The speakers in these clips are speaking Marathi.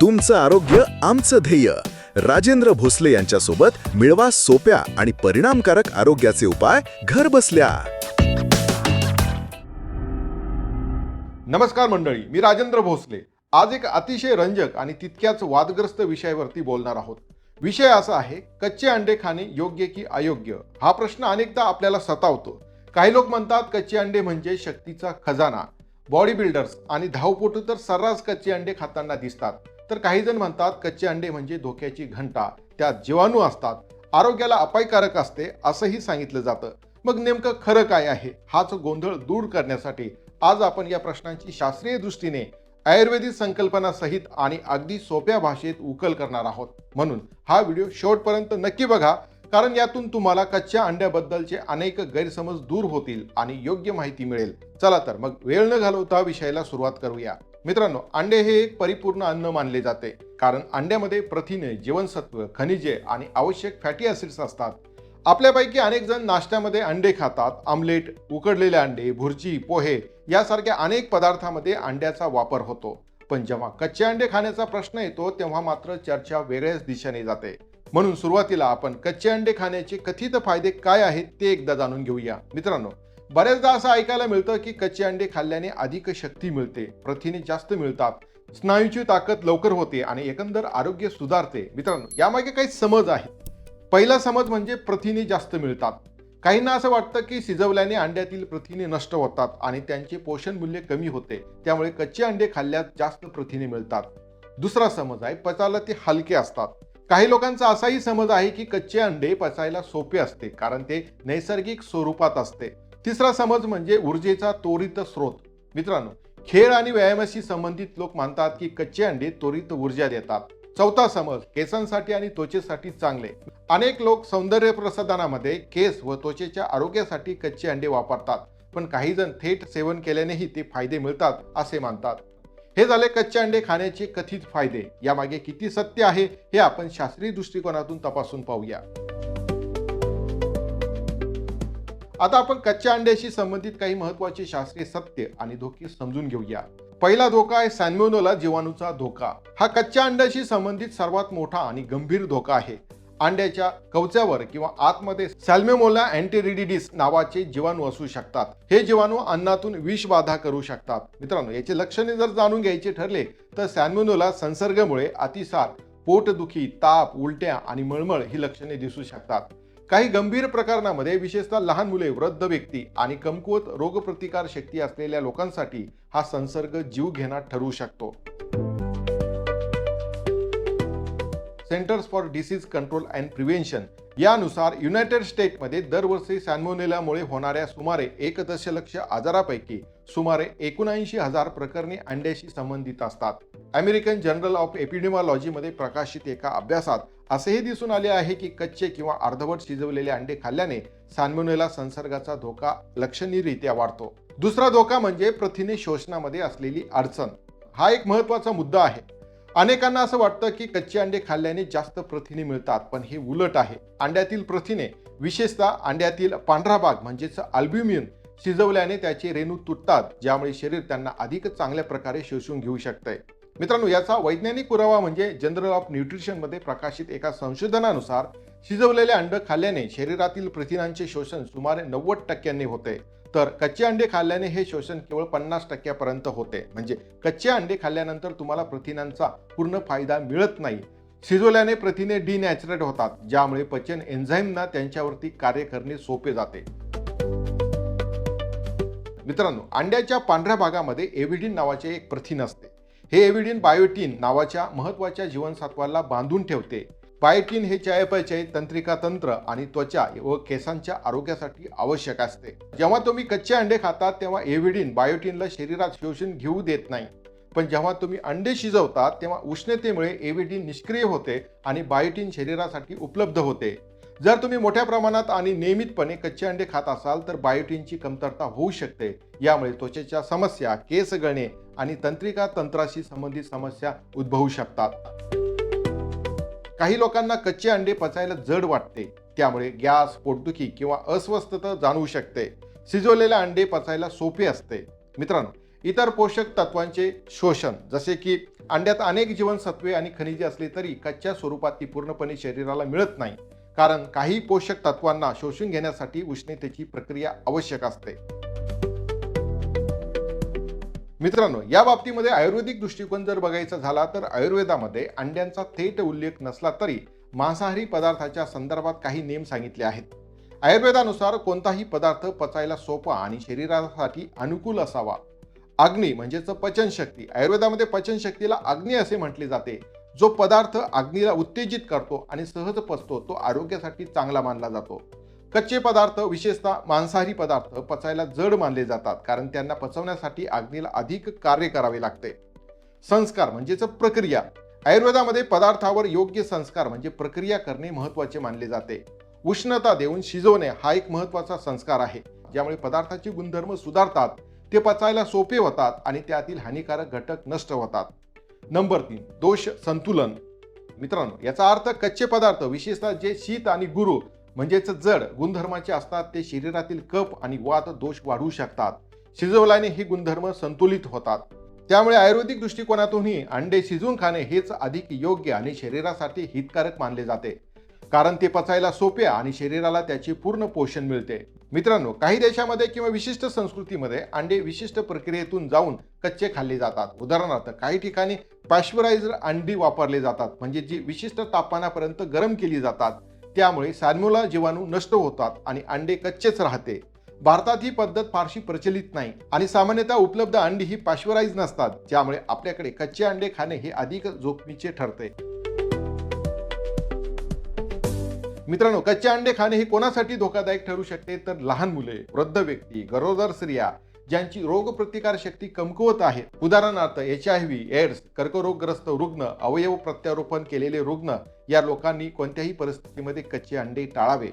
तुमचं आरोग्य आमचं ध्येय. राजेंद्र भोसले यांच्यासोबत मिळवा सोप्या आणि परिणामकारक आरोग्याचे उपाय घर बसल्या. नमस्कार मंडळी मी राजेंद्र भोसले. आज एक अतिशय रंजक आणि तितक्याच वादग्रस्त विषयावरती बोलणार आहोत. विषय असा आहे कच्चे अंडे खाणे योग्य की अयोग्य? हा प्रश्न अनेकदा आपल्याला सतावतो. काही लोक म्हणतात कच्चे अंडे म्हणजे शक्तीचा खजाना. बॉडी बिल्डर्स आणि धावपटू तर सर्रास कच्चे अंडे खाताना दिसतात. तर काही जण म्हणतात कच्चे अंडे म्हणजे धोक्याची घंटा. त्यात जीवाणू असतात. आरोग्याला अपायकारक असते असंही सांगितलं जातं. मग नेमकं खरं काय आहे? हाच गोंधळ दूर करण्यासाठी आज आपण या प्रश्नांची शास्त्रीय दृष्टीने आयुर्वेदिक संकल्पना सहित आणि अगदी सोप्या भाषेत उकल करणार आहोत. म्हणून हा व्हिडिओ शेवटपर्यंत नक्की बघा. कारण यातून तुम्हाला कच्च्या अंड्याबद्दलचे अनेक गैरसमज दूर होतील आणि योग्य माहिती मिळेल. चला तर मग वेळ न घालवता विषयाला सुरुवात करूया. मित्रांनो अंडे हे एक परिपूर्ण अन्न मानले जाते. कारण अंड्यामध्ये प्रथिने जीवनसत्व खनिजे आणि आवश्यक फॅटी ऍसिड्स असतात. आपल्यापैकी अनेक जण नाश्त्यामध्ये अंडे खातात. आमलेट उकडलेले अंडे भुर्जी पोहे यासारख्या अनेक पदार्थामध्ये अंड्याचा वापर होतो. पण जेव्हा कच्चे अंडे खाण्याचा प्रश्न येतो तेव्हा मात्र चर्चा वेगळ्याच दिशेने जाते. म्हणून सुरुवातीला आपण कच्चे अंडे खाण्याचे कथित फायदे काय आहेत ते एकदा जाणून घेऊया. मित्रांनो बऱ्याचदा असं ऐकायला मिळतं की कच्चे अंडे खाल्ल्याने अधिक शक्ती मिळते प्रथिने जास्त मिळतात स्नायूची ताकद लवकर होते आणि एकंदर आरोग्य सुधारते. मित्रांनो यामागे काही समज आहे पहिला समज म्हणजे प्रथिने जास्त मिळतात. काहींना असं वाटतं की शिजवल्याने अंड्यातील प्रथिने नष्ट होतात आणि त्यांचे पोषण मूल्य कमी होते त्यामुळे कच्चे अंडे खाल्ल्यास जास्त प्रथिने मिळतात. दुसरा समज आहे पचायला ते हलके असतात. काही लोकांचा असाही समज आहे की कच्चे अंडे पचायला सोपे असते कारण ते नैसर्गिक स्वरूपात असते. तिसरा समज म्हणजे ऊर्जेचा त्वरित स्रोत. मित्रांनो खेळ आणि व्यायामाशी संबंधित लोक मानतात की कच्चे अंडे त्वरित ऊर्जा देतात. चौथा समज केसांसाठी आणि त्वचेसाठी चांगले. अनेक लोक सौंदर्य प्रसाधनामध्ये केस व त्वचेच्या आरोग्यासाठी कच्चे अंडे वापरतात पण काही जण थेट सेवन केल्यानेही ते फायदे मिळतात असे मानतात. हे झाले कच्चे अंडे खाण्याचे कथित फायदे. यामागे किती सत्य आहे हे आपण शास्त्रीय दृष्टिकोनातून तपासून पाहूया. आता आपण कच्च्या अंड्याशी संबंधित काही महत्त्वाचे शास्त्रीय सत्य आणि धोके समजून घेऊया. पहिला धोका आहे सॅल्मोनोला जीवाणूचा धोका. हा कच्च्या अंड्याशी संबंधित सर्वात मोठा आणि गंभीर धोका आहे. अंड्याच्या कवच्यावर किंवा आतमध्ये सॅल्मेमोला अँटीरिडिडिस नावाचे जीवाणू असू शकतात. हे जीवाणू अन्नातून विषबाधा करू शकतात. मित्रांनो याचे लक्षणे जर जाणून घ्यायचे ठरले तर सॅल्मेनोला संसर्गामुळे अतिसार पोटदुखी ताप उलट्या आणि मळमळ ही लक्षणे दिसू शकतात. काही गंभीर प्रकरणामध्ये विशेषतः लहान मुले वृद्ध व्यक्ती आणि कमकुवत रोगप्रतिकार शक्ती असलेल्या लोकांसाठी हा संसर्ग जीव ठरू शकतो. Centres for disease control and prevention यानुसार युनायटेड स्टेटमध्ये दरवर्षी सॅल्मोनेलामुळे होणाऱ्या सुमारे एक दशलक्ष आजारापैकी सुमारे एकोणऐंशी हजार प्रकरणे अंड्याशी संबंधित असतात. अमेरिकन जर्नल ऑफ एपिडेमॉलॉजीमध्ये प्रकाशित एका अभ्यासात असेही दिसून आले आहे की कच्चे किंवा अर्धवट शिजवलेले अंडे खाल्ल्याने सॅल्मोनेला संसर्गाचा धोका लक्षणीयरित्या वाढतो. दुसरा धोका म्हणजे प्रथिने शोषणामध्ये असलेली अडचण. हा एक महत्त्वाचा मुद्दा आहे. अनेकांना असं वाटतं की कच्चे अंडे खाल्ल्याने जास्त प्रथिने मिळतात पण हे उलट आहे. अंड्यातील प्रथिने विशेषतः अंड्यातील पांढरा भाग म्हणजेच अल्ब्युमिन शिजवल्याने त्याचे रेणू तुटतात ज्यामुळे शरीर त्यांना अधिक चांगल्या प्रकारे शोषून घेऊ शकते मित्रांनो याचा वैज्ञानिक पुरावा म्हणजे जनरल ऑफ न्यूट्रिशनमध्ये प्रकाशित एका संशोधनानुसार शिजवलेले अंड खाल्ल्याने शरीरातील प्रथिनांचे शोषण सुमारे नव्वद टक्क्यांनी होते. तर कच्चे अंडे खाल्ल्याने हे शोषण केवळ पन्नास टक्क्यापर्यंत होते. म्हणजे कच्चे अंडे खाल्ल्यानंतर तुम्हाला प्रथिनांचा पूर्ण फायदा मिळत नाही. शिजवल्याने प्रथिने डिनॅचरेट होतात ज्यामुळे पचन एन्झाईमना त्यांच्यावरती कार्य करणे सोपे जाते. मित्रांनो अंड्याच्या पांढऱ्या भागामध्ये एव्हिडिन नावाचे एक प्रथिन असते. हे एव्हिडिन बायोटिन नावाच्या महत्त्वाच्या जीवनसत्वाला बांधून ठेवते. बायोटिन हे चयापचय तंत्रिका तंत्र आणि त्वचा व केसांच्या आरोग्यासाठी आवश्यक असते. जेव्हा तुम्ही कच्चे अंडे खातात तेव्हा एव्हिडिन बायोटिनला शरीरात शोषण घेऊ देत नाही. पण जेव्हा तुम्ही अंडे शिजवतात तेव्हा उष्णतेमुळे एव्हिडिन निष्क्रिय होते आणि बायोटिन शरीरासाठी उपलब्ध होते. जर तुम्ही मोठ्या प्रमाणात आणि नियमितपणे कच्चे अंडे खात असाल तर बायोटिनची कमतरता होऊ शकते. यामुळे त्वचेच्या समस्या केस गळणे आणि तंत्रिका तंत्राशी संबंधित समस्या उद्भवू शकतात. काही लोकांना कच्चे अंडे पचायला जड वाटते. त्यामुळे गॅस पोटदुखी किंवा अस्वस्थता जाणवू शकते. शिजवलेले अंडे पचायला सोपे असते. मित्रांनो इतर पोषक तत्वांचे शोषण जसे की अंड्यात अनेक जीवनसत्वे आणि खनिजे असली तरी कच्च्या स्वरूपात ती पूर्णपणे शरीराला मिळत नाही. कारण काही पोषक तत्वांना शोषून घेण्यासाठी उष्णतेची प्रक्रिया आवश्यक असते. मित्रांनो या बाबतीमध्ये आयुर्वेदिक दृष्टिकोन जर बघायचा झाला तर आयुर्वेदामध्ये अंड्यांचा थेट उल्लेख नसला तरी मांसाहारी पदार्थाच्या संदर्भात काही नियम सांगितले आहेत. आयुर्वेदानुसार कोणताही पदार्थ पचायला सोपा आणि शरीरासाठी अनुकूल असावा. अग्नी म्हणजेच पचनशक्ती आयुर्वेदामध्ये पचनशक्तीला अग्नी असे म्हटले जाते जो पदार्थ अग्नीला उत्तेजित करतो आणि सहज पचतो तो आरोग्यासाठी चांगला मानला जातो. कच्चे पदार्थ विशेषतः मांसाहारी पदार्थ पचायला जड मानले जातात कारण त्यांना पचवण्यासाठी अग्नीला अधिक कार्य करावे लागते. संस्कार म्हणजेच प्रक्रिया. आयुर्वेदामध्ये पदार्थावर योग्य संस्कार म्हणजे प्रक्रिया करणे महत्त्वाचे मानले जाते. उष्णता देऊन शिजवणे हा एक महत्त्वाचा संस्कार आहे. ज्यामुळे पदार्थाचे गुणधर्म सुधारतात ते पचायला सोपे होतात आणि त्यातील हानिकारक घटक नष्ट होतात. नंबर तीन दोष संतुलन. मित्रांनो याचा अर्थ कच्चे पदार्थ विशेषतः जे शीत आणि गुरु म्हणजेच जड गुणधर्माचे असतात ते शरीरातील कप आणि वात दोष वाढवू शकतात. शिजवल्याने हे गुणधर्म संतुलित होतात. त्यामुळे आयुर्वेदिक दृष्टिकोनातूनही अंडे शिजवून खाणे हेच अधिक योग्य आणि शरीरासाठी हितकारक मानले जाते. कारण ते पचायला सोपे आणि शरीराला त्याचे पूर्ण पोषण मिळते. मित्रांनो काही देशामध्ये किंवा विशिष्ट संस्कृतीमध्ये अंडे विशिष्ट प्रक्रियेतून जाऊन कच्चे खाल्ले जातात. उदाहरणार्थ काही ठिकाणी पॅश्चरायझर अंडी वापरले जातात म्हणजे जी विशिष्ट तापमानापर्यंत गरम केली जातात. त्यामुळे सॅल्मोला जीवाणू नष्ट होतात आणि अंडे कच्चेच राहते. भारतात ही पद्धत फारशी प्रचलित नाही आणि सामान्यतः उपलब्ध अंडी ही पाश्वराईज नसतात ज्यामुळे आपल्याकडे कच्चे अंडे खाणे हे अधिक जोखमीचे ठरते. मित्रांनो कच्चे अंडे खाणे हे कोणासाठी धोकादायक ठरू शकते? तर लहान मुले वृद्ध व्यक्ती गरोदर स्त्रिया ज्यांची रोगप्रतिकार शक्ती कमकुवत आहे. उदाहरणार्थ एच आय व्ही एड्स कर्करोगग्रस्त रुग्ण अवयव प्रत्यारोपण केलेले रुग्ण या लोकांनी कोणत्याही परिस्थितीमध्ये कच्चे अंडे टाळावे.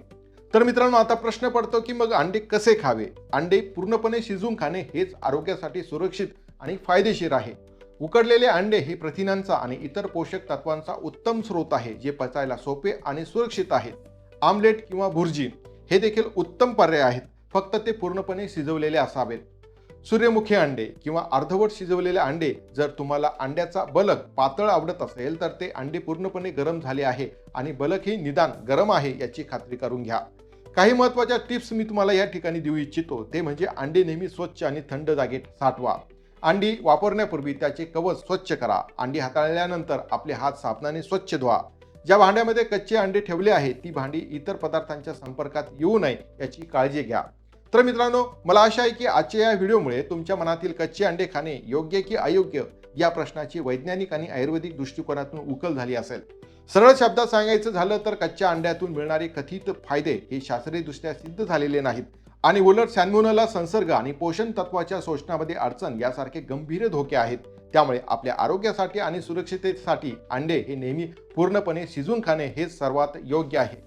तर मित्रांनो आता प्रश्न पडतो की मग अंडे कसे खावे? अंडे पूर्णपणे शिजवून खाणे हेच आरोग्यासाठी सुरक्षित आणि फायदेशीर आहे. उकडलेले अंडे हे प्रथिनांचा आणि इतर पोषक तत्वांचा उत्तम स्रोत आहे जे पचायला सोपे आणि सुरक्षित आहेत. आमलेट किंवा भुर्जी हे देखील उत्तम पर्याय आहेत फक्त ते पूर्णपणे शिजवलेले असावेत. सूर्यमुखी अंडे किंवा अर्धवट शिजवलेले अंडे जर तुम्हाला अंड्याचा बलक पातळ आवडत असेल तर ते अंडे पूर्णपणे गरम झाले आहे आणि बलक हे निदान गरम आहे याची खात्री करून घ्या. काही महत्त्वाच्या टिप्स मी तुम्हाला या ठिकाणी देऊ इच्छितो. ते म्हणजे अंडे नेहमी स्वच्छ आणि थंड जागेत साठवा. अंडी वापरण्यापूर्वी त्याचे कवच स्वच्छ करा. अंडी हाताळल्यानंतर आपले हात साबणाने स्वच्छ धुवा. ज्या भांड्यामध्ये कच्चे अंडे ठेवले आहेत ती भांडी इतर पदार्थांच्या संपर्कात येऊ नये याची काळजी घ्या. तर मित्रांनो मला आशा आहे की आजच्या या व्हिडिओमुळे तुमच्या मनातील कच्चे अंडे खाणे योग्य की अयोग्य या प्रश्नाची वैज्ञानिक आणि आयुर्वेदिक दृष्टिकोनातून उकल झाली असेल. सरळ शब्दात सांगायचं झालं तर कच्च्या अंड्यातून मिळणारे कथित फायदे हे शास्त्रीयदृष्ट्या सिद्ध झालेले नाहीत. आणि उलट सॅन्मोनला संसर्ग आणि पोषण तत्वाच्या शोषणामध्ये अडचण यासारखे गंभीर धोके आहेत. त्यामुळे आपल्या आरोग्यासाठी आणि सुरक्षिततेसाठी अंडे हे नेहमी पूर्णपणे शिजून खाणे हेच सर्वात योग्य आहे.